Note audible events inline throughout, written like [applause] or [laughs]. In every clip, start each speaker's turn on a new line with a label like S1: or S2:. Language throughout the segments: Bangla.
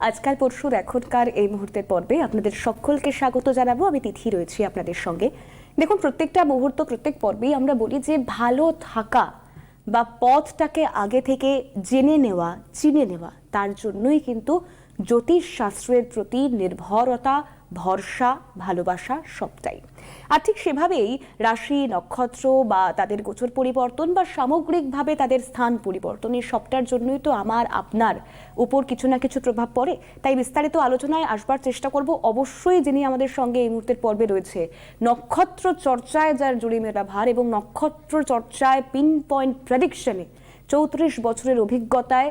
S1: আজকাল পরশুর এখনকার এই মুহূর্তের পর্বে আপনাদের সকলকে স্বাগত জানাব। আমি তিথি রয়েছি আপনাদের সঙ্গে। দেখুন, প্রত্যেকটা মুহূর্ত, প্রত্যেক পর্বেই আমরা বলি যে ভালো থাকা বা পথটাকে আগে থেকে জেনে নেওয়া, চিনে নেওয়া, তার জন্যই কিন্তু জ্যোতিষ শাস্ত্রের প্রতি নির্ভরতা, ভরসা, ভালোবাসা সবটাই। আর ঠিক সেভাবেই রাশি, নক্ষত্র বা তাদের গোচর পরিবর্তন বা সামগ্রিকভাবে তাদের স্থান পরিবর্তন, এই সবটার জন্যই তো আমার, আপনার উপর কিছু না কিছু প্রভাব পড়ে। তাই বিস্তারিত আলোচনায় আসবার চেষ্টা করব। অবশ্যই যিনি আমাদের সঙ্গে এই মুহূর্তের পর্বে রয়েছে, নক্ষত্র চর্চায় যার জুড়ি মেলা ভার এবং নক্ষত্র চর্চায় পিন পয়েন্ট প্রেডিকশনে চৌত্রিশ বছরের অভিজ্ঞতায়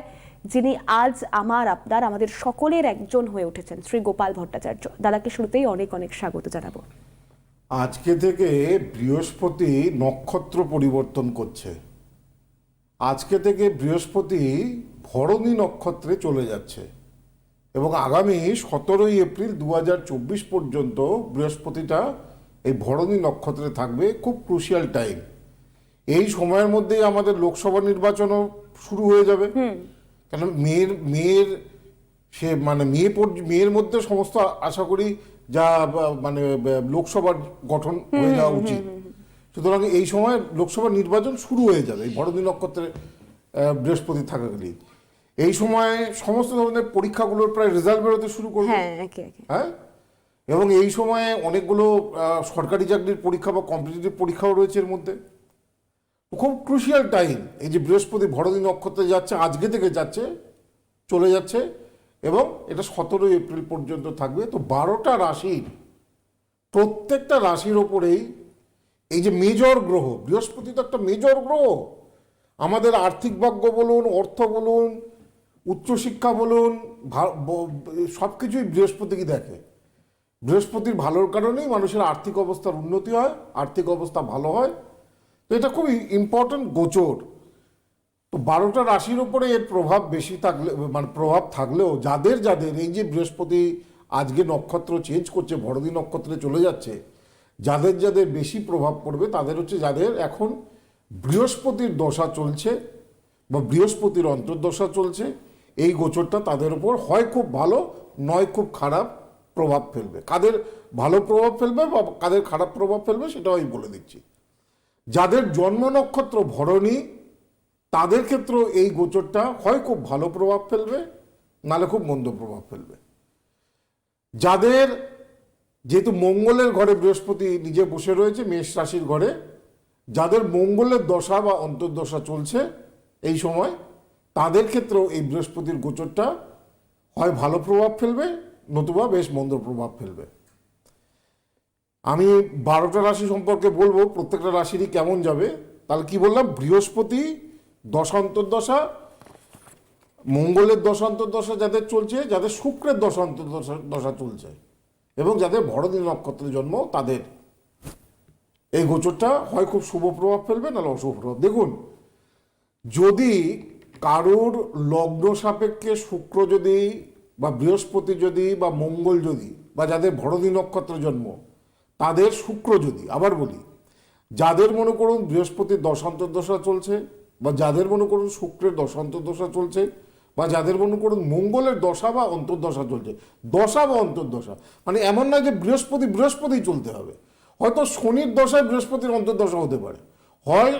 S1: যিনি আজ আমার, আপনার, আমাদের সকলের একজন হয়ে উঠেছেন শ্রী গোপাল ভট্টাচার্য। দাদাকে শুরুতেই অনেক অনেক স্বাগত জানাব।
S2: আজকে থেকে বৃহস্পতি নক্ষত্র পরিবর্তন করছে। আজকে থেকে বৃহস্পতি ভরণী নক্ষত্রে চলে যাচ্ছে এবং আগামী সতেরোই এপ্রিল দু হাজার চব্বিশ পর্যন্ত বৃহস্পতিটা এই ভরণী নক্ষত্রে থাকবে খুব ক্রুশিয়াল টাইম এই সময়ের মধ্যেই আমাদের লোকসভা নির্বাচনও শুরু হয়ে যাবে। কেন মেয়ের মেয়ের সে মানে মেয়ে মেয়ের মধ্যে সমস্ত আশা করি যা মানে লোকসভার গঠন হয়ে যাওয়া উচিত। সুতরাং এই সময় লোকসভা নির্বাচন শুরু হয়ে যাবে। এই বড়দিন নক্ষত্রে বৃহস্পতি থাকাকালীন এই সময় সমস্ত ধরনের পরীক্ষাগুলোর প্রায় রেজাল্ট বেরোতে শুরু করবে।
S1: হ্যাঁ
S2: হ্যাঁ? এবং এই সময়ে অনেকগুলো সরকারি চাকরির পরীক্ষা বা কম্পিটিটিভ পরীক্ষাও রয়েছে এর মধ্যে। খুব ক্রুশিয়াল টাইম এই যে বৃহস্পতি ভরদিন নক্ষত্রে যাচ্ছে আজকে থেকে যাচ্ছে চলে যাচ্ছে। এবং এটা সতেরোই এপ্রিল পর্যন্ত থাকবে। তো বারোটা রাশির, প্রত্যেকটা রাশির ওপরেই এই যে মেজর গ্রহ, বৃহস্পতি তো একটা মেজর গ্রহ। আমাদের আর্থিক ভাগ্য বলুন, অর্থ বলুন, উচ্চশিক্ষা বলুন সব কিছুই বৃহস্পতিকে দেখে। বৃহস্পতির ভালোর কারণেই মানুষের আর্থিক অবস্থার উন্নতি হয়, আর্থিক অবস্থা ভালো হয়। তো এটা খুব ইম্পর্ট্যান্ট গোচর। বারোটা রাশির উপরে এর প্রভাব বেশি থাকলে মানে প্রভাব থাকলেও যাদের যাদের, এই যে বৃহস্পতি আজকে নক্ষত্র চেঞ্জ করছে, বড়দিন নক্ষত্রে চলে যাচ্ছে, যাদের যাদের বেশি প্রভাব পড়বে তাদের হচ্ছে যাদের এখন বৃহস্পতির দশা চলছে বা বৃহস্পতির অন্তর্দশা চলছে, এই গোচরটা তাদের উপর হয় খুব ভালো, নয় খুব খারাপ প্রভাব ফেলবে। কাদের ভালো প্রভাব ফেলবে বা কাদের খারাপ প্রভাব ফেলবে সেটাও আমি বলে দিচ্ছি। যাদের জন্ম নক্ষত্র ভরণী তাদের ক্ষেত্রেও এই গোচরটা হয় খুব ভালো প্রভাব ফেলবে, নালে খুব মন্দ প্রভাব ফেলবে। যাদের যেহেতু মঙ্গলের ঘরে বৃহস্পতি নিজে বসে রয়েছে, মেষ রাশির ঘরে, যাদের মঙ্গলের দশা বা অন্তর্দশা চলছে এই সময়, তাদের ক্ষেত্রেও এই বৃহস্পতির গোচরটা হয় ভালো প্রভাব ফেলবে, নতুবা বেশ মন্দ প্রভাব ফেলবে। আমি বারোটা রাশি সম্পর্কে বলব, প্রত্যেকটা রাশিরই কেমন যাবে, তাহলে কি বললাম? বৃহস্পতি দশান্তর্দশা, মঙ্গলের দশান্তর্দশা যাদের চলছে, যাদের শুক্রের দশান্তর্দশা, দশা চলছে, এবং যাদের বড়দিন নক্ষত্রে জন্ম তাদের। এই গোচরটা হয় খুব শুভ প্রভাব ফেলবে, নাহলে অশুভ প্রভাব। দেখুন, যদি কারোর লগ্ন সাপেক্ষে শুক্র যদি, বা বৃহস্পতি যদি, বা মঙ্গল যদি, বা যাদের ভরদিন নক্ষত্র জন্ম, তাদের শুক্র যদি, আবার বলি, যাদের মনে করুন বৃহস্পতির দশান্তর্দশা চলছে বা যাদের মনে করুন শুক্রের দশা, অন্তর্দশা চলছে, বা যাদের মনে করুন মঙ্গলের দশা বা অন্তর্দশা চলছে, দশা বা অন্তর্দশা মানে এমন নয় যে বৃহস্পতি বৃহস্পতি চলতে হবে। হয়তো শনির দশায় বৃহস্পতির অন্তর্দশা হতে পারে। হয়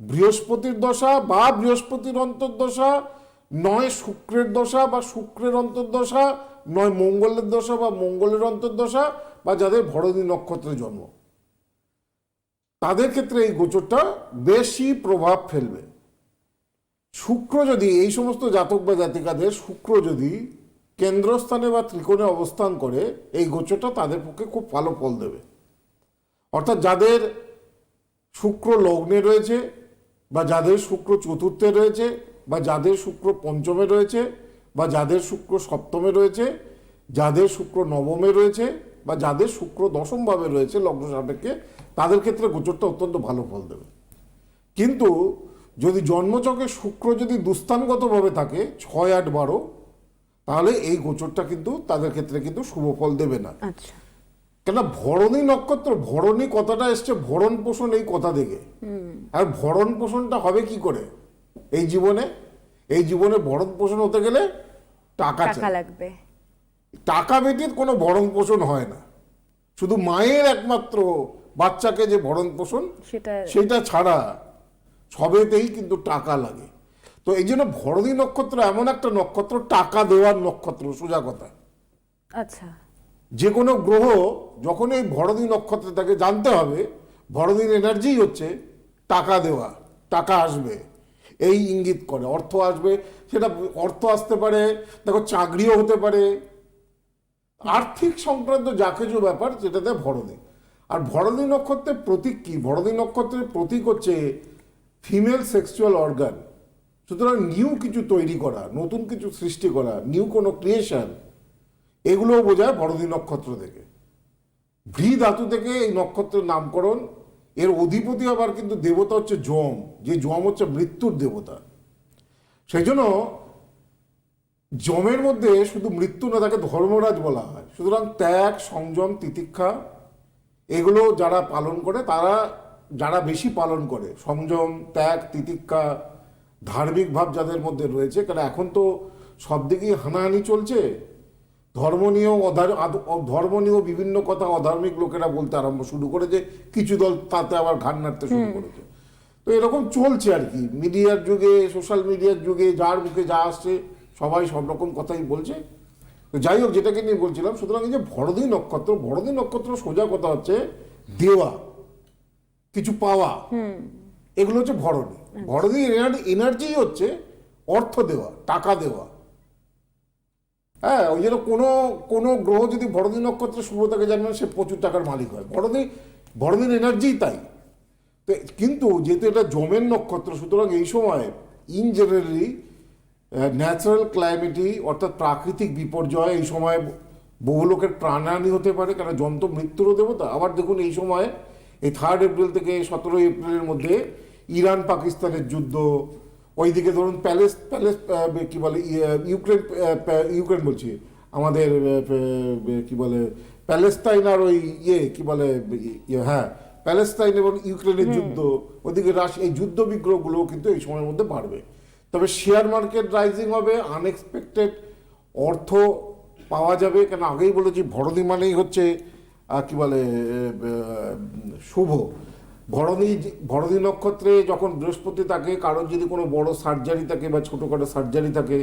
S2: বৃহস্পতির দশা বা বৃহস্পতির অন্তর্দশা, নয় শুক্রের দশা বা শুক্রের অন্তর্দশা, নয় মঙ্গলের দশা বা মঙ্গলের অন্তর্দশা, বা যাদের ভরণী নক্ষত্রে জন্ম। তাদের ক্ষেত্রে এই গোচরটা বেশি প্রভাব ফেলবে। শুক্র যদি, এই সমস্ত জাতক বা জাতিকাদের শুক্র যদি কেন্দ্রস্থানে বা ত্রিকোণে অবস্থান করে, এই গোচরটা তাদের পক্ষে খুব ভালো ফল দেবে। অর্থাৎ যাদের শুক্র লগ্নে রয়েছে, বা যাদের শুক্র চতুর্থে রয়েছে, বা যাদের শুক্র পঞ্চমে রয়েছে, বা যাদের শুক্র সপ্তমে রয়েছে, যাদের শুক্র নবমে রয়েছে, বা যাদের শুক্র দশমভাবে রয়েছে, লগ্ন সাপেক্ষে, তাদের ক্ষেত্রে গোচরটা অত্যন্ত ভালো ফল দেবে। কিন্তু যদি জন্মচকে শুক্র যদি দুস্থানগতভাবে থাকে ছয় আট বারো তাহলে এই গোচরটা কিন্তু তাদের ক্ষেত্রে কিন্তু শুভ ফল দেবে না।
S1: আচ্ছা।
S2: কেন ভরণী নক্ষত্র ভরণী কথাটা এসছে ভরণ পোষণ এই কথা থেকে আর ভরণ পোষণটা হবে কি করে? এই জীবনে এই জীবনে ভরণ পোষণ হতে গেলে টাকা
S1: লাগবে।
S2: টাকা ব্যতীত কোনো ভরণ পোষণ হয় না। শুধু মায়ের একমাত্র বাচ্চাকে যে ভরণ পোষণ
S1: সেটা
S2: সেটা ছাড়া সবেতেই কিন্তু টাকা লাগে। তো এই জন্য ভরণী নক্ষত্র এমন একটা নক্ষত্র টাকা দেওয়ার নক্ষত্র সোজা কথা।
S1: আচ্ছা।
S2: যে কোনো গ্রহ যখন এই ভরণী নক্ষত্রে তাকে জানতে হবে ভরণীর এনার্জি হচ্ছে টাকা দেওয়া টাকা আসবে এই ইঙ্গিত করে অর্থ আসবে সেটা অর্থ আসতে পারে দেখো চাকরিও হতে পারে। আর্থিক সংক্রান্ত যা কিছু ব্যাপার সেটাতে ভরণী। আর ভরণী নক্ষত্রের প্রতীক কি? ভরণী নক্ষত্রের প্রতীক হচ্ছে ফিমেল সেক্সুয়াল অর্গান সুতরাং নিউ কিছু তৈরি করা, নতুন কিছু সৃষ্টি করা নিউ কোনো ক্রিয়েশন এগুলোও বোঝায় বড়দিন নক্ষত্র থেকে। ভ্রি ধাতু থেকে এই নক্ষত্রের নামকরণ, এর অধিপতি আবার কিন্তু দেবতা হচ্ছে যম যে যম হচ্ছে মৃত্যুর দেবতা। সেই জন্য যমের মধ্যে শুধু মৃত্যু না, তাকে ধর্মরাজ বলা হয়। সুতরাং ত্যাগ, সংযম, তিতিক্ষা, এগুলো যারা পালন করে, তারা যারা বেশি পালন করে সংযম ত্যাগ তিতিক্ষা ধার্মিক ভাব যাদের মধ্যে রয়েছে কারণ এখন তো সব দিকেই হানাহানি চলছে? ধর্ম নিয়েও ধর্ম নিয়েও বিভিন্ন কথা অধার্মিক লোকেরা বলতে আরম্ভ শুরু করেছে কিছু দল তাতে আবার ঘাট নাড়তে শুরু করেছে। তো এরকম চলছে আর কি। মিডিয়ার যুগে সোশ্যাল মিডিয়ার যুগে যার মুখে যা আসছে সবাই সব রকম কথাই বলছে। তো যাই হোক যেটাকে নিয়ে বলছিলাম সুতরাং এই যে ভরদী নক্ষত্র ভরদী নক্ষত্র সোজা কথা হচ্ছে দেওয়া। কিছু পাওয়া। এগুলো হচ্ছে ভরণী। ভরণী এনার্জি হচ্ছে অর্থ দেওয়া টাকা দেওয়া। হ্যাঁ ওই জন্য কোনো কোনো গ্রহ যদি বড়দিন নক্ষত্রে শুভ থাকে জানবেন সে প্রচুর টাকার মালিক হয়। বড়দিন বড়দিন এনার্জি তাই। তো কিন্তু যেহেতু এটা জমের নক্ষত্র সুতরাং এই সময় ইন জেনারেলি ন্যাচারাল ক্লাইমেটি অর্থাৎ প্রাকৃতিক বিপর্যয় এই সময় বহু লোকের প্রাণহানি হতে পারে কারণ যন্ত্র মৃত্যুরও দেবতা। আবার দেখুন এই সময় এই থার্ড এপ্রিল থেকে সতেরোই এপ্রিলের মধ্যে ইরান পাকিস্তানের যুদ্ধ ওইদিকে ধরুন প্যালেস প্যালেস কি বলে ইয়ে- ইউক্রেন ইউক্রেন বলছি আমাদের কি বলে প্যালেস্তাইন আর ওই ইয়ে কি বলে ইয়ে, হ্যাঁ প্যালেস্তাইন এবং ইউক্রেনের যুদ্ধ ওদিকে রাশি এই যুদ্ধ বিগ্রহগুলো কিন্তু এই সময়ের মধ্যে বাড়বে। তবে শেয়ার মার্কেট রাইজিং হবে আনএক্সপেক্টেড অর্থ পাওয়া যাবে কেন আগেই বলেছি ভরণী মানেই হচ্ছে কি বলে শুভ। ভরণী ভরণী নক্ষত্রে যখন বৃহস্পতি থাকে কারোর যদি কোনো বড় সার্জারি থাকে বা ছোটোখাটো সার্জারি থাকে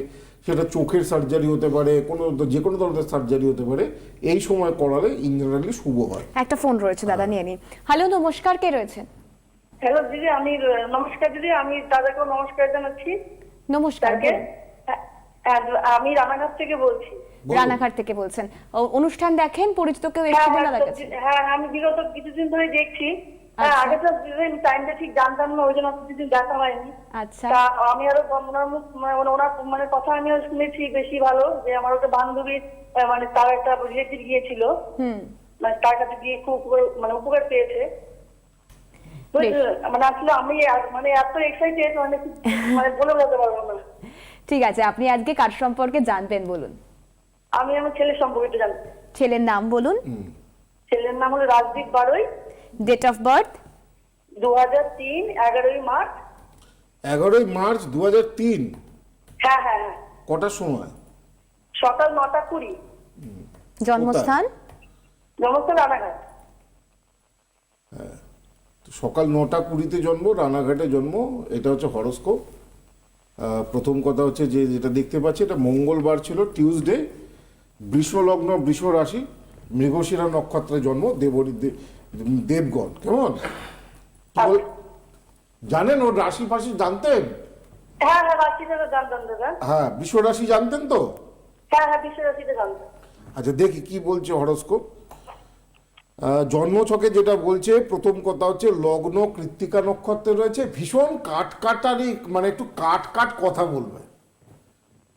S2: সেটা চোখের সার্জারি হতে পারে কোনো যে কোনো ধরনের সার্জারি হতে পারে এই সময় করালে ইন শুভ হয়।
S1: একটা ফোন রয়েছে দাদা নিয়ে নিন। হ্যালো নমস্কার কে রয়েছেন
S3: হ্যালো দিদি আমি নমস্কার দিদি আমি দাদাকেও নমস্কার জানাচ্ছি।
S1: নমস্কার।
S3: হ্যাঁ, আর আমি রানাঘাট থেকে বলছি।
S1: রানাঘাট থেকে বলছেন। অনুষ্ঠান দেখেন? পরিচিত কেউ
S3: হ্যাঁ
S1: এসেছিলেন
S3: হ্যাঁ,
S1: কাছে
S3: হ্যাঁ আমি বিগত কিছুদিন ধরে দেখছি। হ্যাঁ
S1: আচ্ছা।
S3: আগে তো দিদিন টাইমটা ঠিক জানতাম না ওই জন্য কিছুদিন দেখা হয়নি।
S1: আচ্ছা।
S3: তা আমি আরও ওনার মুখ মানে ওনার মানে কথা আমি আরও শুনেছি বেশি ভালো যে আমার ওটা বান্ধবীর মানে তার একটা রিলেটিভ গিয়েছিল।
S1: হুম।
S3: মানে তার কাছে গিয়ে খুব মানে উপকার পেয়েছে। মানে আসলে আমি মানে এত এক্সাইটেড মানে মানে বলে বলতে পারব না। [laughs]
S1: ঠিক আছে আপনি আজকে কার সম্পর্কে জানবেন বলুন?
S3: আমি আমার ছেলের সম্পর্কে জানতে
S1: ছেলের নাম বলুন।
S3: ছেলের নাম হলো রাজদীপ বারোই।
S1: ডেট অফ বার্থ
S3: দু হাজার তিন এগারোই মার্চ।
S2: এগারোই মার্চ দু হাজার তিন?
S3: হ্যাঁ হ্যাঁ হ্যাঁ।
S2: কটার সময়?
S3: সকাল নটা কুড়ি।
S1: জন্মস্থান?
S3: নমস্কার রানাঘাট।
S2: তো সকাল নটা কুড়িতে জন্ম রানাঘাটে জন্ম এটা হচ্ছে হরস্কোপ। প্রথম কথা হচ্ছে যে যেটা দেখতে পাচ্ছি এটা মঙ্গলবার ছিল টিউসডে। বৃষ লগ্ন বৃষ রাশি মৃগশিরা নক্ষত্রে জন্ম দেবরী দেবগণ কেমন? জানেন ওর রাশি ফাশি জানতেন?
S3: হ্যাঁ হ্যাঁ
S2: হ্যাঁ বিশ্ব রাশি জানতেন তো?
S3: হ্যাঁ হ্যাঁ
S2: আচ্ছা দেখি কি বলছে হরস্কোপ। জন্মছকে যেটা বলছে প্রথম কথা হচ্ছে লগ্ন কৃত্তিকা নক্ষত্রে রয়েছে ভীষণ কাট কাটারি মানে একটু কাট কাট কথা বলবে।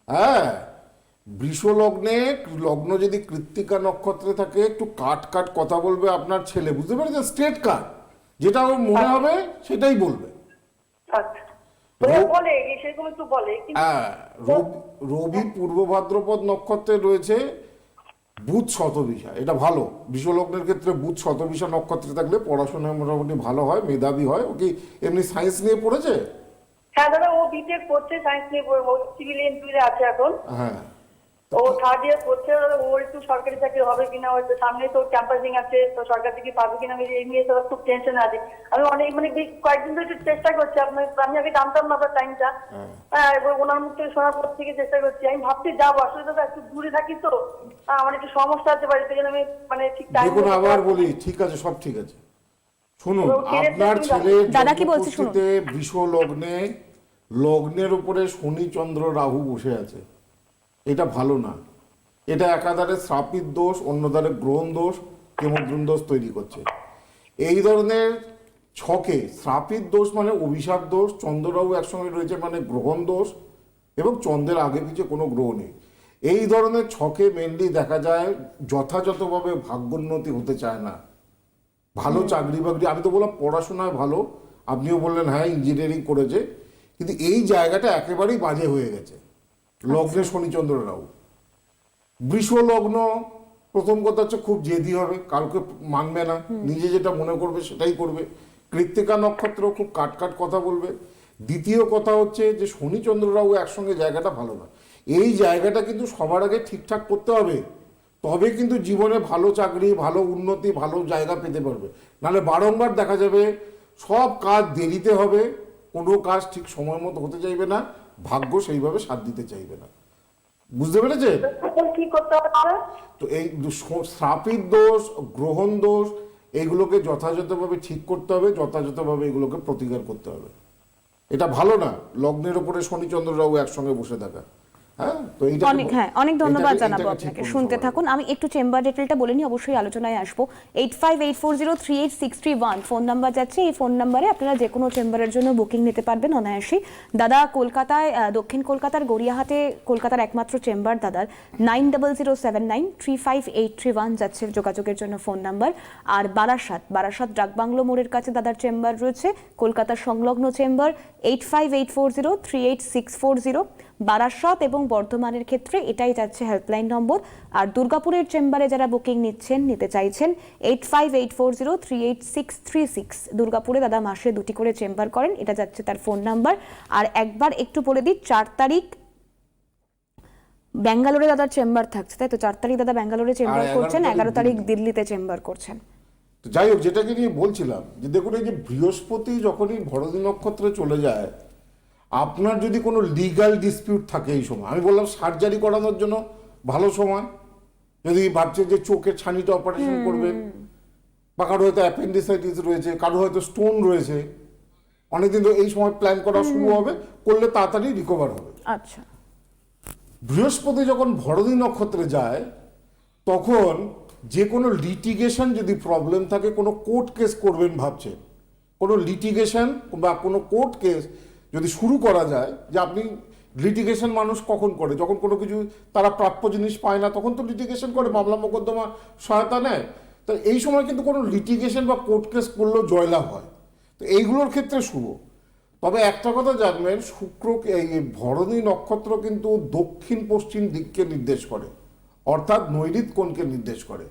S2: হ্যাঁ বৃষ লগ্নে লগ্ন যদি কৃত্তিকা নক্ষত্রে থাকে একটু কাট কাট কথা বলবে আপনার ছেলে বুঝতে পেরেছেন? Straight cut. যেটা ওর মনে হবে সেটাই বলবে।
S3: আচ্ছা।
S2: হ্যাঁ রবি- রবি পূর্ব ভাদ্রপদ নক্ষত্রে রয়েছে বুধ শতবিশা। এটা ভালো। বিশ্বলগ্নের ক্ষেত্রে বুধ শতবিশা নক্ষত্রে থাকলে পড়াশোনায় মোটামুটি ভালো হয় মেধাবী হয়। ও কি এমনি সায়েন্স নিয়ে পড়েছে?
S3: হ্যাঁ দাদা ও বিটেক করছে সায়েন্স নিয়ে পড়ব সিভিল ইঞ্জিনিয়ারে আছে এখন।
S2: হ্যাঁ।
S3: ও থার্ড ইয়ার করছে ওর একটু সরকারি চাকরি হবে কিনা ওর তো সামনে তো ক্যাম্পাসিং আছে তো সরকার থেকে পাবে কিনা আমি এই নিয়ে তো খুব টেনশন আছে। আমি অনেক মানে কয়েকদিন ধরে একটু চেষ্টা করছি আপনার আমি আগে জানতাম না আপনার টাইমটা হ্যাঁ। এবার ওনার মুখ থেকে শোনার পর থেকে চেষ্টা করছি আমি ভাবছি যাব আসলে দাদা একটু দূরে থাকি তো। আমার একটু সমস্যা আছে বাড়িতে গেলে আমি মানে ঠিক টাইম
S2: দেখুন আবার বলি ঠিক আছে সব ঠিক আছে। শুনুন আপনার ছেলে
S1: দাদা কি বলছে শুনুন।
S2: বৃষ লগ্নে লগ্নের উপরে শনি চন্দ্র রাহু বসে আছে। এটা ভালো না। এটা একাধারে শ্রাপিত দোষ অন্যধারে গ্রহণ দোষ কেমদ্রুম দোষ তৈরি করছে। এই ধরনের ছকে শ্রাপিত দোষ মানে অভিশাপ দোষ চন্দ্ররাহু একসঙ্গে রয়েছে মানে গ্রহণ দোষ এবং চন্দ্রের আগে পিছে কোনো গ্রহ নেই। এই ধরনের ছকে মেনলি দেখা যায় যথাযথভাবে ভাগ্যোন্নতি হতে চায় না। ভালো চাকরি বাকরি আমি তো বললাম পড়াশোনায় ভালো আপনিও বললেন হ্যাঁ ইঞ্জিনিয়ারিং করেছে কিন্তু এই জায়গাটা একেবারেই বাজে হয়ে গেছে। লগ্নে শনিচন্দ্র রাহু বৃষ লগ্ন প্রথম কথা হচ্ছে খুব জেদি হবে কাউকে মানবে না নিজে যেটা মনে করবে সেটাই করবে। কৃত্তিকা নক্ষত্র খুব কাট কাট কথা বলবে। দ্বিতীয় কথা হচ্ছে যে শনিচন্দ্র রাহু একসঙ্গে জায়গাটা ভালো না। এই জায়গাটা কিন্তু সবার আগে ঠিকঠাক করতে হবে। তবে কিন্তু জীবনে ভালো চাকরি ভালো উন্নতি ভালো জায়গা পেতে পারবে। নাহলে বারংবার দেখা যাবে সব কাজ দেরিতে হবে কোনো কাজ ঠিক সময় মতো হতে চাইবে না ভাগ্য সেইভাবে সাথ দিতে চাইবে না। বুঝতে
S3: দাদা?
S2: তো এই শ্রাপিত দোষ গ্রহণ দোষ এইগুলোকে যথাযথভাবে ঠিক করতে হবে যথাযথভাবে এগুলোকে প্রতিকার করতে হবে। এটা ভালো না। লগ্নের উপরে শনিচন্দ্ররাও একসঙ্গে বসে থাকা।
S1: অনেক হ্যাঁ অনেক ধন্যবাদ জানাব আপনাকে। শুনতে থাকুন। আমি একটু চেম্বার ডিটেলটা বলে নিই অবশ্যই আলোচনায় আসব। Eight five eight four zero three eight six three one phone number যাচ্ছে। এই ফোন নাম্বারে আপনারা যে কোনো চেম্বারের জন্য বুকিং নিতে পারবেন অনায়াসই। দাদা কলকাতায় দক্ষিণ কলকাতার গড়িয়াহাটে কলকাতার একমাত্র চেম্বার দাদার। Nine double zero seven nine three five eight three one যাচ্ছে যোগাযোগের জন্য ফোন নাম্বার আর বারাসাত বারাসাত ডাকবাংলো মোড়ের কাছে দাদার চেম্বার রয়েছে। কলকাতার সংলগ্ন chamber eight five eight four zero three eight six four zero Barasat এবং বর্ধমানের ক্ষেত্রে এটাই যাচ্ছে হেল্পলাইন নম্বর। আর দুর্গাপুরের চেম্বারে যারা বুকিং নিচ্ছেন নিতে চাইছেন eight five eight four zero three eight six three six দুর্গাপুরে দাদা মাসে দুটি করে চেম্বার করেন এটা যাচ্ছে তার ফোন নাম্বার আর একবার একটু বলে দিই চার তারিখ ব্যাঙ্গালোরে দাদার চেম্বার থাকছে তাই তো? চার তারিখ দাদা ব্যাঙ্গালোরে চেম্বার করছেন এগারো তারিখ দিল্লিতে চেম্বার করছেন।
S2: যাই হোক যেটাকে নিয়ে বলছিলাম যে দেখুন এই যে বৃহস্পতি যখনই ভরদী নক্ষত্রে চলে যায় আপনার যদি কোনো লিগ্যাল ডিসপিউট থাকে এই সময় আমি বললাম সার্জারি করানোর জন্য ভালো সময়। যদি ভাবছে যে চোখের ছানিটা অপারেশন করবে বা কারও হয়তো অ্যাপেন্ডিসাইটিস রয়েছে কারও হয়তো স্টোন রয়েছে অনেকদিন ধরে এই সময় প্ল্যান করা শুরু হবে করলে তাড়াতাড়ি রিকভার হবে।
S1: আচ্ছা।
S2: বৃহস্পতি যখন ভরদী নক্ষত্রে যায় তখন যে কোনো লিটিগেশন যদি প্রবলেম থাকে কোনো কোর্ট কেস করবেন ভাবছেন কোনো লিটিগেশন বা কোনো কোর্ট কেস যদি শুরু করা যায় যে আপনি লিটিগেশন মানুষ কখন করে, যখন কোনো কিছু তারা প্রাপ্য জিনিস পায় না, তখন তো লিটিগেশন করে, মামলা মোকদ্দমা সহায়তা নেয়। তো এই সময় কিন্তু কোনো লিটিগেশন বা কোর্ট কেস করলেও জয়লাভ হয়। তো এইগুলোর ক্ষেত্রে শুভ তবে একটা কথা জানবেন, শুক্র এই ভরণী নক্ষত্র কিন্তু দক্ষিণ পশ্চিম দিককে নির্দেশ করে, অর্থাৎ নৈরিত কোণকে নির্দেশ করে।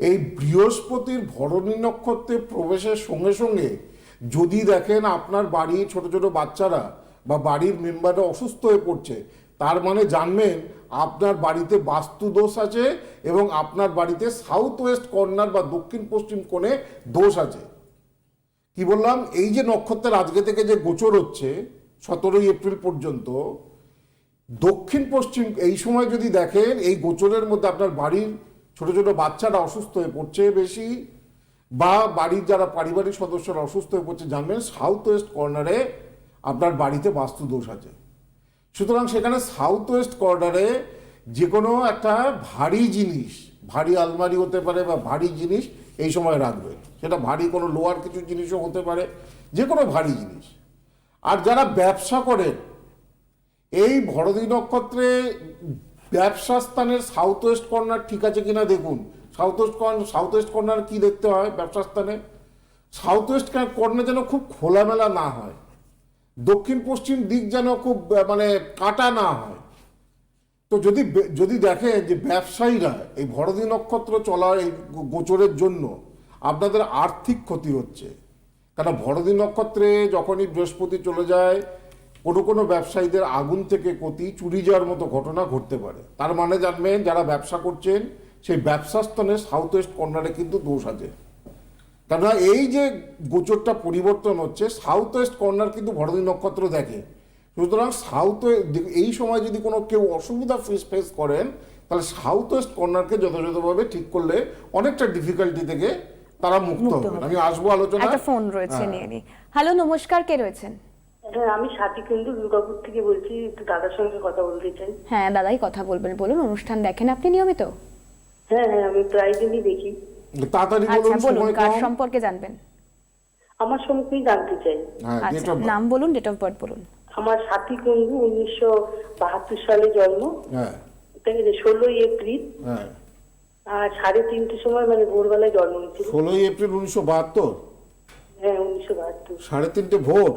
S2: এই বৃহস্পতির ভরণী নক্ষত্রে প্রবেশের সঙ্গে সঙ্গে যদি দেখেন আপনার বাড়ি ছোট ছোট বাচ্চারা বা বাড়ির মেম্বাররা অসুস্থ হয়ে পড়ছে, তার মানে জানবেন আপনার বাড়িতে বাস্তু দোষ আছে এবং আপনার বাড়িতে সাউথ ওয়েস্ট কর্নার বা দক্ষিণ পশ্চিম কোণে দোষ আছে। কি বললাম? এই যে নক্ষত্রের আজকে থেকে যে গোচর হচ্ছে, সতেরোই এপ্রিল পর্যন্ত, দক্ষিণ পশ্চিম, এই সময় যদি দেখেন, এই গোচরের মধ্যে আপনার বাড়ির ছোট ছোট বাচ্চারা অসুস্থ হয়ে পড়ছে বেশি বা বাড়ির যারা পারিবারিক সদস্যরা অসুস্থ হয়ে পড়ছে, জানবেন সাউথ ওয়েস্ট কর্নারে আপনার বাড়িতে বাস্তু দোষ আছে। সুতরাং সেখানে সাউথ ওয়েস্ট কর্নারে যে কোনো একটা ভারী জিনিস, ভারী আলমারি হতে পারে বা ভারী জিনিস এই সময় রাখবে সেটা ভারী কোনো লোয়ার কিছু জিনিসও হতে পারে যে কোনো ভারী জিনিস। আর যারা ব্যবসা করেন, এই ভরদী নক্ষত্রে ব্যবসা স্থানের সাউথ ওয়েস্ট কর্নার ঠিক আছে কিনা দেখুন। South west corner south west corner কি দেখতে হয় ব্যবসা স্থানে? সাউথ ওয়েস্ট কর্নার যেন খুব খোলামেলা না হয়। দক্ষিণ পশ্চিম দিক যেন খুব মানে কাটা না হয়। তো যদি যদি দেখে যে ব্যবসায়ীরা এই ভরদী নক্ষত্র চলার এই গোচরের জন্য আপনাদের আর্থিক ক্ষতি হচ্ছে কারণ ভরদী নক্ষত্রে যখনই বৃহস্পতি চলে যায়, কোনো কোনো ব্যবসায়ীদের আগুন থেকে ক্ষতি চুরি যাওয়ার মতো ঘটনা ঘটতে পারে। তার মানে জানবেন, যারা ব্যবসা করছেন সেই ব্যবসা স্থানে সাউথ ওয়েস্ট কর্নারে কিন্তু দোষ আছে। কেননা এই যে গোচরটা পরিবর্তন হচ্ছে সাউথ ওয়েস্ট কর্নার কিন্তু ভরদী নক্ষত্র দেখে। সুতরাং সাউথ এই সময় যদি কোনো কেউ অসুবিধা ফেস ফেস করেন তাহলে সাউথ ওয়েস্ট কর্নারকে যথাযথভাবে ঠিক করলে অনেকটা ডিফিকাল্টি থেকে তারা মুক্ত হবেন
S1: হবে।
S2: আমি আসব আলোচনা
S1: একটা ফোন রয়েছে
S2: হ্যাঁ।
S1: নিয়ে নি। হ্যালো নমস্কার কে রয়েছেন?
S4: হ্যাঁ আমি সাথী কেন্দ্র দুর্গাপুর থেকে বলছি একটু দাদার সঙ্গে কথা বলতে চাই।
S1: হ্যাঁ দাদাই কথা বলবেন। বলুন অনুষ্ঠান দেখেন আপনি নিয়মিত?
S4: হ্যাঁ হ্যাঁ আমি প্রায় দিনই দেখি।
S2: তাড়াতাড়ি
S1: আচ্ছা
S2: বলুন
S1: বলুন
S2: সময়
S1: কার সম্পর্কে জানবেন?
S4: আমার সম্পর্কেই জানতে চাই।
S2: হ্যাঁ
S1: আচ্ছা নাম বলুন ডেট অফ বার্থ বলুন।
S4: আমার সাথী কেন্দ্র উনিশশো বাহাত্তর সালে জন্ম।
S2: হ্যাঁ।
S4: ঠিক আছে ষোলোই এপ্রিল।
S2: হ্যাঁ।
S4: আর সাড়ে তিনটের সময় মানে ভোরবেলায় জন্ম হয়েছিল।
S2: ষোলোই এপ্রিল উনিশশো বাহাত্তর?
S4: হ্যাঁ উনিশশো বাহাত্তর।
S2: সাড়ে তিনটে ভোর?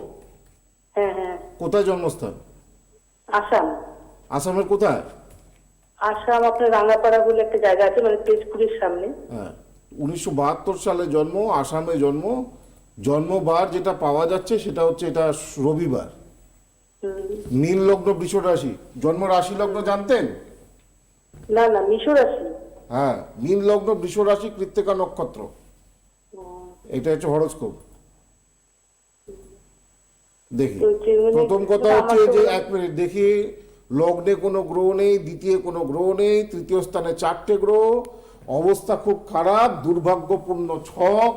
S4: হ্যাঁ হ্যাঁ।
S2: কোথায় জন্মস্থান?
S4: আসাম।
S2: আসামের কোথায়?
S4: আসাম আপনার রাঙাপাড়া বলে একটা জায়গা আছে মানে তেজপুরের সামনে।
S2: হ্যাঁ। উনিশশো বাহাত্তর সালে জন্ম আসামে জন্ম। জন্মবার যেটা পাওয়া যাচ্ছে সেটা হচ্ছে এটা রবিবার। নীল লগ্ন বৃষ রাশি। জন্ম রাশি লগ্ন জানতেন?
S4: না না আসি
S2: হ্যাঁ নীল লগ্ন বৃষ রাশি কৃত্তিকা নক্ষত্র। এটা হচ্ছে হরস্কোপ। দেখি।
S4: মানে-
S2: প্রথম কথা হচ্ছে যে এক মিনিট দেখি লগ্নে কোনো গ্রহ নেই দ্বিতীয় কোনো গ্রহ নেই তৃতীয় স্থানে চারটে গ্রহ। অবস্থা খুব খারাপ দুর্ভাগ্যপূর্ণ ছক।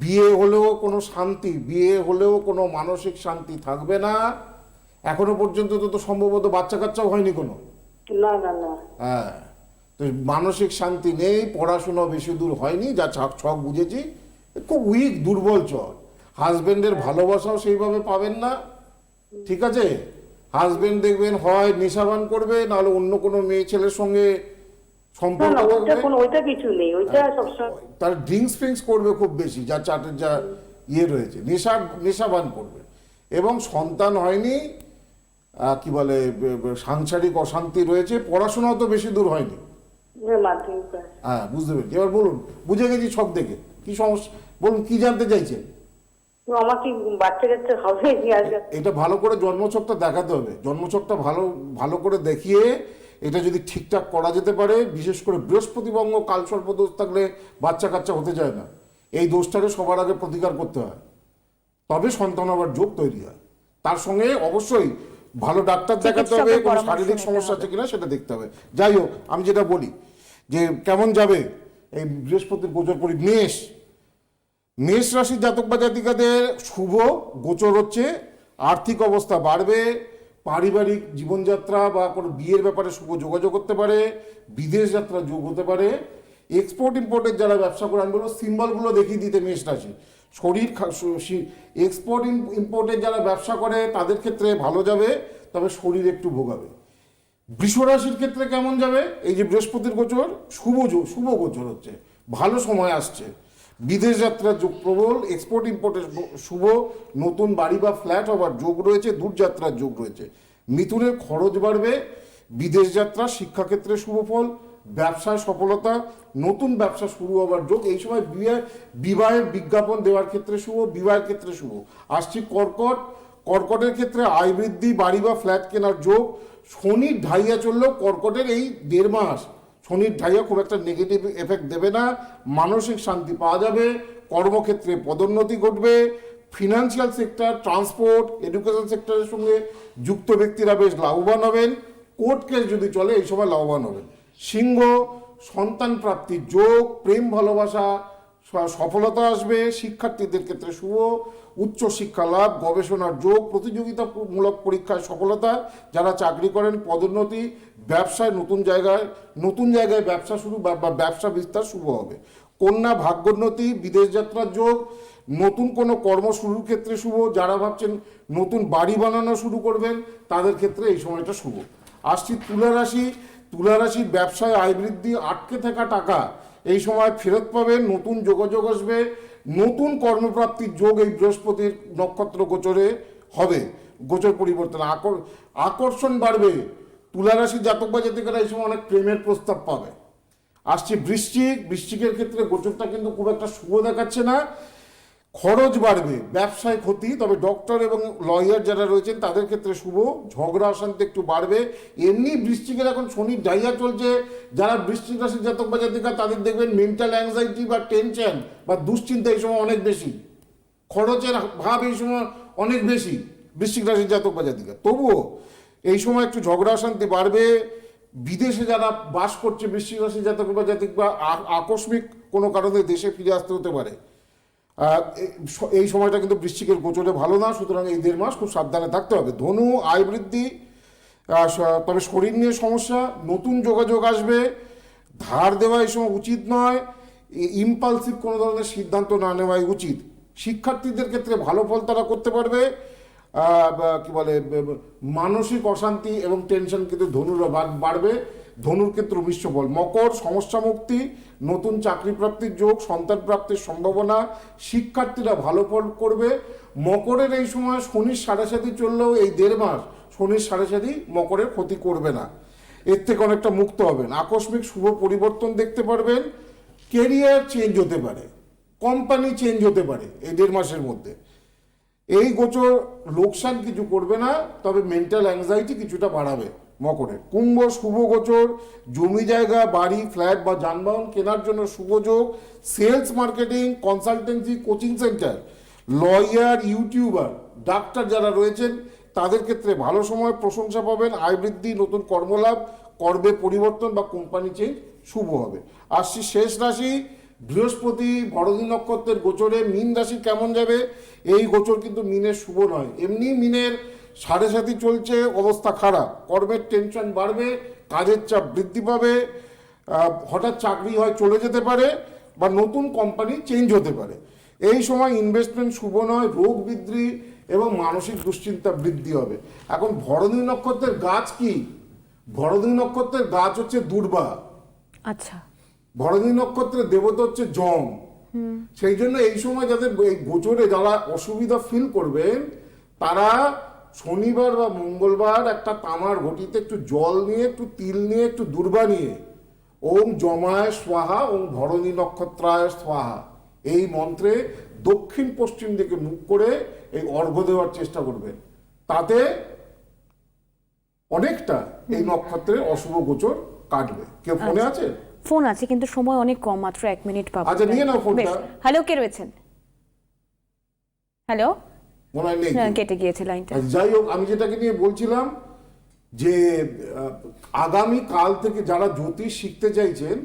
S2: বিয়ে হলেও কোনো শান্তি বিয়ে হলেও কোনো মানসিক শান্তি থাকবে না। এখনও পর্যন্ত তো তো সম্ভবত বাচ্চা কাচ্চাও হয়নি কোনো।
S4: না না না।
S2: হ্যাঁ। তো মানসিক শান্তি নেই পড়াশোনা বেশি দূর হয়নি যা ছক ছক বুঝেছি। খুব উইক দুর্বল চল হাজবেন্ডের ভালোবাসাও সেইভাবে পাবেন না। ঠিক আছে? হাজবেন্ড দেখবেন হয় নেশাবান করবে নাহলে অন্য কোনো মেয়ে ছেলের সঙ্গে সম্পর্ক
S4: ওইটা
S2: থাকবে।
S4: কোনো ওইটা কিছু নেই ওইটা
S2: তার ড্রিঙ্কস ফিঙ্কস করবে খুব বেশি যা চাটের যা ইয়ে রয়েছে। নেশা নেশাবান করবে। এবং সন্তান হয়নি কি বলে সাংসারিক অশান্তি রয়েছে পড়াশোনাও তো বেশি দূর হয়নি।
S4: হ্যাঁ,
S2: হ্যাঁ বুঝতে পেরেছি। এবার বলুন বুঝে গেছি ছক দেখে। কি সমস্যা? বলুন কি জানতে চাইছেন?
S4: বাচ্চা কাচ্চা হবে
S2: এটা ভালো করে জন্মছকটা দেখাতে হবে। জন্মছকটা ভালো ভালো করে দেখিয়ে এটা যদি ঠিকঠাক করা যেতে পারে বিশেষ করে কালসর্প দোষ থাকলে বাচ্চা কাচ্চা হতে চায় না। এই দোষটাকে সবার আগে প্রতিকার করতে হয়। তবে সন্তান হবার যোগ তৈরি হয়। তার সঙ্গে অবশ্যই ভালো ডাক্তার দেখাতে হবে কোনো শারীরিক সমস্যা আছে কিনা সেটা দেখতে হবে। যাই হোক আমি যেটা বলি যে কেমন যাবে এই বৃহস্পতির গোচর পরি মেষ মেষ রাশির জাতক বা জাতিকাদের শুভ গোচর হচ্ছে, আর্থিক অবস্থা বাড়বে, পারিবারিক জীবনযাত্রা বা কোনো বিয়ের ব্যাপারে শুভ যোগাযোগ করতে পারে, বিদেশ যাত্রা যোগ হতে পারে এক্সপোর্ট ইম্পোর্টের যারা ব্যবসা করে আমি সিম্বলগুলো দেখিয়ে দিতে মেষ রাশি। শরীর এক্সপোর্ট ইম্পোর্টের যারা ব্যবসা করে তাদের ক্ষেত্রে ভালো যাবে, তবে শরীর একটু ভোগাবে। বৃষ রাশির ক্ষেত্রে কেমন যাবে? এই যে বৃহস্পতির গোচর, শুভ শুভ গোচর হচ্ছে, ভালো সময় আসছে। বিদেশ যাত্রার যোগ প্রবল এক্সপোর্ট ইম্পোর্টের শুভ, নতুন বাড়ি বা ফ্ল্যাট হবার যোগ রয়েছে দূরযাত্রার যোগ রয়েছে। মিথুনের খরচ বাড়বে, বিদেশ যাত্রা, শিক্ষাক্ষেত্রে শুভ ফল ব্যবসায় সফলতা, নতুন ব্যবসা শুরু হবার যোগ, এই সময় বিয়ে- বিবাহের বিজ্ঞাপন দেওয়ার ক্ষেত্রে শুভ, বিবাহের ক্ষেত্রে শুভ। আসছি কর্কট, কর্কটের ক্ষেত্রে আয় বৃদ্ধি, বাড়ি বা ফ্ল্যাট কেনার যোগ শনির ঢাইয়া চললেও কর্কটের এই দেড় মাস শনির ঢাইয়া খুব একটা নেগেটিভ এফেক্ট দেবে না, মানসিক শান্তি পাওয়া যাবে, কর্মক্ষেত্রে পদোন্নতি ঘটবে ফিনান্সিয়াল সেক্টর ট্রান্সপোর্ট এডুকেশন সেক্টরের সঙ্গে যুক্ত ব্যক্তিরা বেশ লাভবান হবেন কোর্ট কেস যদি চলে, এই সময় লাভবান হবেন। সিংহ, সন্তান প্রাপ্তির যোগ, প্রেম ভালোবাসা, সফলতা আসবে, শিক্ষার্থীদের ক্ষেত্রে শুভ উচ্চ শিক্ষা লাভ, গবেষণার যোগ, প্রতিযোগিতামূলক পরীক্ষায় সফলতা, যারা চাকরি করেন, পদোন্নতি, ব্যবসায় নতুন জায়গায় নতুন জায়গায় ব্যবসা শুরু বা ব্যবসা বিস্তার শুভ হবে। কন্যা ভাগ্যোন্নতি বিদেশ যাত্রার যোগ, নতুন কোনো কর্ম শুরুর ক্ষেত্রে শুভ, যারা ভাবছেন নতুন বাড়ি বানানো শুরু করবেন, তাদের ক্ষেত্রে এই সময়টা শুভ। আসছি তুলা রাশি তুলারাশির ব্যবসায় আয় বৃদ্ধি, আটকে থাকা টাকা, এই সময় ফেরত পাবেন, নতুন যোগাযোগ আসবে নতুন কর্মপ্রাপ্তির যোগ এই বৃহস্পতির নক্ষত্র গোচরে হবে। গোচর পরিবর্তন। আকর- আকর্ষণ বাড়বে। তুলারাশি জাতক বা জাতিকারা এই সময় অনেক প্রেমের প্রস্তাব পাবে। আসছে বৃশ্চিক। বৃষ্টিকের ক্ষেত্রে গোচরটা কিন্তু খুব একটা শুভ দেখাচ্ছে না। খরচ বাড়বে, ব্যবসায় ক্ষতি, তবে ডক্টর এবং লয়ার যারা রয়েছেন, তাদের ক্ষেত্রে শুভ, ঝগড়া অশান্তি একটু বাড়বে। এমনি বৃষ্টিকের এখন শনির ডাইয়া চলছে, যারা বৃষ্টিক রাশির জাতক বা জাতিকা, তাদের দেখবেন মেন্টাল অ্যাংজাইটি বা টেনশন বা দুশ্চিন্তা এই সময় অনেক বেশি। খরচের ভাব এই সময় অনেক বেশি বৃশ্চিক রাশির জাতক বা জাতিকা। তবুও এই সময় একটু ঝগড়া অশান্তি বাড়বে। বিদেশে যারা বাস করছে বৃশ্চিক রাশির জাতক বা জাতিক বা আকস্মিক কোনো কারণে দেশে ফিরে আসতে হতে পারে। এই সময়টা কিন্তু বৃশ্চিকের গোচরে ভালো না, সুতরাং এই দেড় মাস খুব সাবধানে থাকতে হবে। ধনু, আয় বৃদ্ধি তবে শরীর নিয়ে সমস্যা, নতুন যোগাযোগ আসবে, ধার দেওয়া এই সময় উচিত নয় ইম্পালসিভ কোনো ধরনের সিদ্ধান্ত না নেওয়াই উচিত। শিক্ষার্থীদের ক্ষেত্রে ভালো ফল তারা করতে পারবে কি বলে, মানসিক অশান্তি এবং টেনশন কিন্তু ধনুর বাড়বে। ধনুর ক্ষেত্রে ফল মকর, সমস্যা মুক্তি, নতুন চাকরি প্রাপ্তির যোগ, সন্তান প্রাপ্তির সম্ভাবনা, শিক্ষার্থীরা ভালো ফল করবে। মকরের এই সময় শনির সাথে চললেও এই দেড় মাস শনির সাথে মকরের ক্ষতি করবে না। এর থেকে অনেকটা মুক্ত হবেন। আকস্মিক শুভ পরিবর্তন দেখতে পারবেন। কেরিয়ার চেঞ্জ হতে পারে। কোম্পানি চেঞ্জ হতে পারে এই দেড় মাসের মধ্যে। এই গোচর লোকসান কিছু করবে না, তবে মেন্টাল অ্যাংজাইটি কিছুটা বাড়াবে। মকরের কুম্ভ শুভ গোচর, জমি জায়গা, বাড়ি, ফ্ল্যাট বা যানবাহন কেনার জন্য শুভযোগ sales marketing, consultancy, coaching centre, lawyer, YouTuber, doctor যারা রয়েছেন, তাদের ক্ষেত্রে ভালো সময়, প্রশংসা পাবেন, আয় বৃদ্ধি, নতুন কর্মলাভ, কর্মে পরিবর্তন বা কোম্পানি চেঞ্জ শুভ হবে। আসছি শেষ রাশি, বৃহস্পতি, বড়দিন নক্ষত্রের গোচরে, মিন রাশি কেমন যাবে? এই গোচর কিন্তু মিনের শুভ নয়। এমনি মিনের সাড়ে সাথে চলছে অবস্থা খারাপ। কর্মের টেনশন বাড়বে কাজের চাপ বৃদ্ধি পাবে হঠাৎ চাকরি হয় চলে যেতে পারে বা নতুন কোম্পানি চেঞ্জ হতে পারে। এই সময় ইনভেস্টমেন্ট শুভ নয় রোগ বৃদ্ধি এবং মানসিক দুশ্চিন্তা বৃদ্ধি হবে। এখন ভরণী নক্ষত্রের গাছ কি? ভরণী নক্ষত্রের গাছ হচ্ছে দুর্বা।
S1: আচ্ছা।
S2: ভরণী নক্ষত্রের দেবতা হচ্ছে জম। সেই জন্য এই সময় যাদের এই গোচরে যারা অসুবিধা ফিল করবেন তারা শনিবার বা মঙ্গলবার একটা তামার ঘটিতে একটু জল নিয়ে একটু তিল নিয়ে একটু দুর্বা নিয়ে। ওম জমায় স্বাহা ওম ভরণী নক্ষত্রায় স্বাহা। এই মন্ত্রে দক্ষিণ পশ্চিম দিকে মুখ করে এই অর্ঘ্য দেওয়ার চেষ্টা করবেন তাতে অনেকটা এই নক্ষত্রের অশুভ গোচর কাটবে। কেউ ফোনে আছে?
S1: ফোন আছে কিন্তু সময় অনেক কম মাত্র এক মিনিট পাবো।
S2: আচ্ছা, নিয়ে নাও ফোনটা।
S1: হ্যালো কে রয়েছেন? হ্যালো?
S2: মনে নেই
S1: হ্যাঁ। কেটে গিয়েছে লাইনটা।
S2: যাই হোক আমি যেটাকে নিয়ে বলছিলাম যে আগামী কাল থেকে যারা জ্যোতিষ শিখতে চাইছেন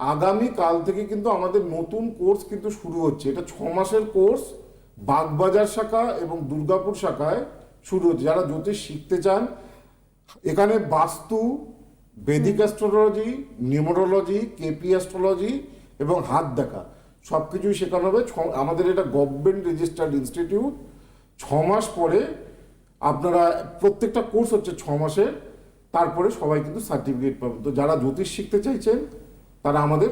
S2: আগামী কাল থেকে কিন্তু আমাদের নতুন কোর্স কিন্তু শুরু হচ্ছে। এটা ছ মাসের কোর্স বাগবাজার শাখা এবং দুর্গাপুর শাখায় শুরু হচ্ছে। যারা জ্যোতিষ শিখতে চান এখানে Vastu Vedic astrology numerology KP astrology এবং হাত দেখা সব কিছুই শেখানো হবে। আমাদের এটা গভর্নমেন্ট রেজিস্টার্ড ইনস্টিটিউট ছ মাস পরে আপনারা প্রত্যেকটা কোর্স হচ্ছে ছ মাসের তারপরে সবাই কিন্তু সার্টিফিকেট পাবেন তো যারা জ্যোতিষ শিখতে চাইছেন তারা আমাদের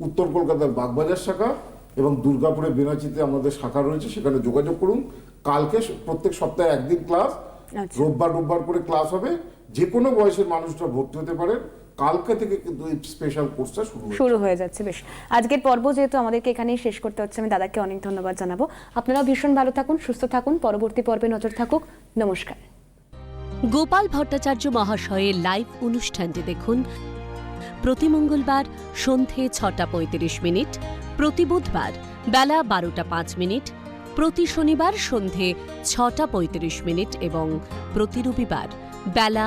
S2: উত্তর কলকাতার বাগবাজার শাখা এবং দুর্গাপুরে বেনাচিতে আমাদের শাখা রয়েছে সেখানে যোগাযোগ করুন। কালকে প্রত্যেক সপ্তাহে একদিন ক্লাস।
S1: আচ্ছা।
S2: রোববার রোববার করে ক্লাস হবে। যে কোনো বয়সের মানুষরা ভর্তি হতে পারেন। কালকে থেকে কিন্তু এই স্পেশাল কোর্সটা শুরু
S1: শুরু হয়ে যাচ্ছে বেশ। আজকের পর্ব যেহেতু আমাদেরকে এখানেই শেষ করতে হচ্ছে আমি দাদাকে অনেক ধন্যবাদ জানাব। আপনারাও ভীষণ ভালো থাকুন সুস্থ থাকুন পরবর্তী পর্বে নজর থাকুক। নমস্কার।
S5: গোপাল ভট্টাচার্য মহাশয়ের লাইভ অনুষ্ঠানটি দেখুন প্রতি মঙ্গলবার সন্ধে ছটা পঁয়ত্রিশ মিনিট প্রতি বুধবার বেলা বারোটা পাঁচ মিনিট প্রতি শনিবার সন্ধে ছটা পঁয়ত্রিশ মিনিট এবং প্রতি রবিবার বেলা